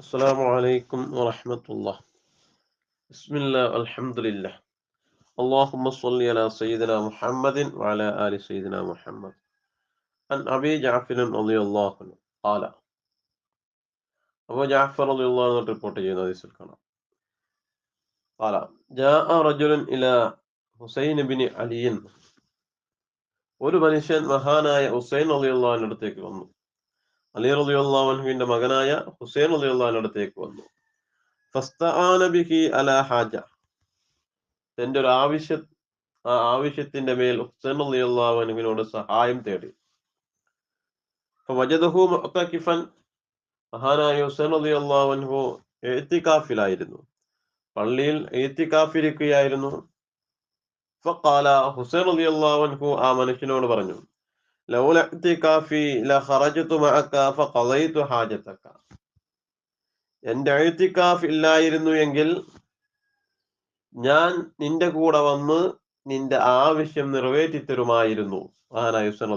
السلام عليكم ورحمة الله بسم الله الحمد لله اللهم صل على سيدنا محمد وعلى آل سيدنا محمد عن أبي جعفر رضي الله عنه قال أبو جعفر رضي الله عنه ريبورت ചെയ്യുന്ന ഹദീസിൽ കാണാം قال جاء رجل إلى حسين بن علي ഒരു മനുഷ്യൻ മഹാനായ ഹുസൈൻ റളിയല്ലാഹുവിന്റെ അടുത്തേക്ക് വന്നു അലി റളിയല്ലാഹുവിന്റെ മകനായ ഹുസൈൻ റളിയല്ലാഹുവിന്റെ അടുത്തേക്ക് വന്നു. ഹാജ. തന്റെ ഒരു ആവശ്യ ആ ആവശ്യത്തിന്റെ മേൽ ഹുസൈൻ റളിയല്ലാഹുവിനോട് സഹായം തേടി. വജദഹു മഹാനായ ഹുസൈൻ റളിയല്ലാഹു എത്തിക്കാഫിലായിരുന്നു. പള്ളിയിൽ എത്തിക്കാഫിരിക്കുകയായിരുന്നു. ഫഖാല ഹുസൈൻ അൻഹു ആ മനുഷ്യനോട് പറഞ്ഞു എന്റെ എഴുത്തിക്കാഫ് ഇല്ലായിരുന്നു എങ്കിൽ ഞാൻ നിന്റെ കൂടെ വന്ന് നിന്റെ ആവശ്യം നിറവേറ്റി തരുമായിരുന്നു മഹാനായ ഹുസൈൻ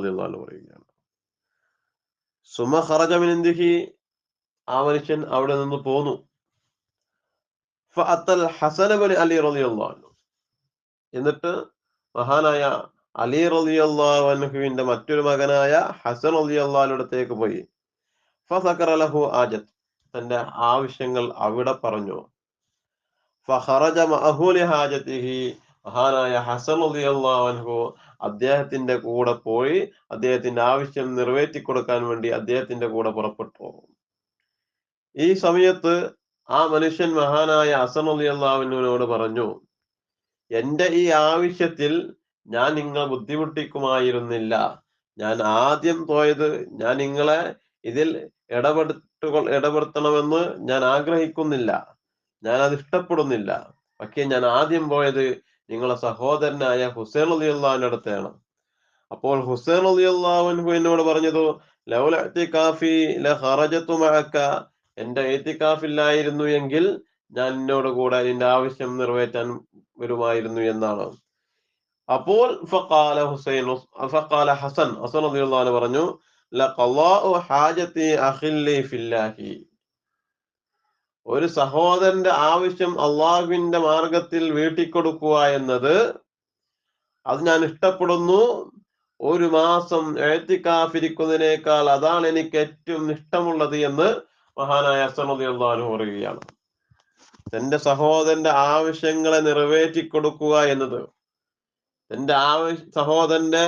പറയുകയാണ്. സുമ ആ മനുഷ്യൻ അവിടെ നിന്ന് പോന്നു. ഇബ്നു അലി റലിയുള്ള എന്നിട്ട് മഹാനായ അലി റളിയല്ലാഹു അൻഹുവിന്റെ മറ്റൊരു മകനായ ഹസൻ റളിയല്ലാഹു അടുത്തേക്ക് പോയി. ഫസക്കറ ലഹു ആജത്ത് തന്റെ ആവശ്യങ്ങൾ അവിടെ പറഞ്ഞു. ഫഹറജ മഹൂലി ഹാജത്തിഹി മഹാനായ ഹസൻ റളിയല്ലാഹു അൻഹു അദ്ദേഹത്തിന്റെ കൂടെ പോയി അദ്ദേഹത്തിന്റെ ആവശ്യം നിറവേറ്റി കൊടുക്കാൻ വേണ്ടി അദ്ദേഹത്തിന്റെ കൂടെ പുറപ്പെട്ടു. ഈ സമയത്ത് ആ മനുഷ്യൻ മഹാനായ ഹസൻ റളിയല്ലാഹുവിനോട് പറഞ്ഞു എന്റെ ഈ ആവശ്യത്തിൽ ഞാൻ നിങ്ങളെ ബുദ്ധിമുട്ടിക്കുമായിരുന്നില്ല. ഞാൻ ആദ്യം പോയത് ഞാൻ നിങ്ങളെ ഇതിൽ ഇടപെടുത്തു ഇടപെടുത്തണമെന്ന് ഞാൻ ആഗ്രഹിക്കുന്നില്ല. ഞാൻ അത് ഇഷ്ടപ്പെടുന്നില്ല. പക്ഷെ ഞാൻ ആദ്യം പോയത് നിങ്ങളെ സഹോദരനായ ഹുസൈൻ അലിയുള്ളാഹിന്റെ അടുത്താണ് അപ്പോൾ ഹുസൈൻ അലിയുള്ളാഹു എന്നോട് പറഞ്ഞതു ലൗല എന്റെ ഏത്തിക്കാഫില്ലായിരുന്നു എങ്കിൽ ഞാൻ എന്നോട് കൂടെ നിന്റെ ആവശ്യം നിറവേറ്റാൻ വരുമായിരുന്നു എന്നാണ്. അപ്പോൾ ഫഖാല ഫഖാല ഹസൻ ഹസൻ പറഞ്ഞു ഫില്ലാഹി. ഒരു സഹോദരന്റെ ആവശ്യം അള്ളാഹുവിന്റെ മാർഗത്തിൽ വീട്ടിക്കൊടുക്കുക എന്നത് അത് ഞാൻ ഇഷ്ടപ്പെടുന്നു. ഒരു മാസം എഴുത്തിക്കാഫിരിക്കുന്നതിനേക്കാൾ അതാണ് എനിക്ക് ഏറ്റവും ഇഷ്ടമുള്ളത് എന്ന് മഹാനായ അൻഹു പറയുകയാണ്. തന്റെ സഹോദരന്റെ ആവശ്യങ്ങളെ നിറവേറ്റി കൊടുക്കുക എന്നത് തന്റെ ആവശ്യ സഹോദരന്റെ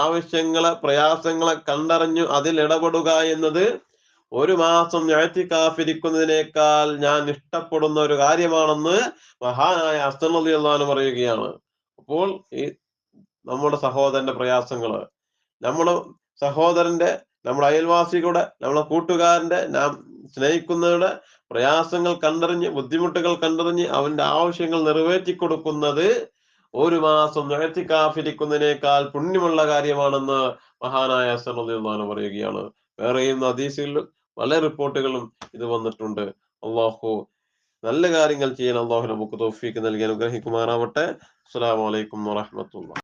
ആവശ്യങ്ങളെ പ്രയാസങ്ങളെ കണ്ടറിഞ്ഞു അതിൽ ഇടപെടുക എന്നത് ഒരു മാസം ഞാറ്റിക്കാഫിരിക്കുന്നതിനേക്കാൾ ഞാൻ ഇഷ്ടപ്പെടുന്ന ഒരു കാര്യമാണെന്ന് മഹാനായ അലി അള്ളഹാൻ പറയുകയാണ്. അപ്പോൾ ഈ നമ്മുടെ സഹോദരന്റെ പ്രയാസങ്ങൾ നമ്മുടെ സഹോദരന്റെ നമ്മുടെ അയൽവാസികളുടെ നമ്മുടെ കൂട്ടുകാരന്റെ നാം സ്നേഹിക്കുന്നവരുടെ പ്രയാസങ്ങൾ കണ്ടറിഞ്ഞ് ബുദ്ധിമുട്ടുകൾ കണ്ടറിഞ്ഞ് അവന്റെ ആവശ്യങ്ങൾ നിറവേറ്റി കൊടുക്കുന്നത് ഒരു മാസം നിഴത്തിക്കാഫിരിക്കുന്നതിനേക്കാൾ പുണ്യമുള്ള കാര്യമാണെന്ന് മഹാനായ സനുദ്ദീൻ പറയുകയാണ്. വേറെയും ഹദീസുകളിലും പല റിപ്പോർട്ടുകളും ഇത് വന്നിട്ടുണ്ട്. അള്ളാഹു നല്ല കാര്യങ്ങൾ ചെയ്യാൻ അള്ളാഹു നമുക്ക് തോഫീക്ക് നൽകി അനുഗ്രഹിക്കുമാറാവട്ടെ. അസ്സലാമു അലൈക്കും വറഹ്മത്തുള്ളാഹി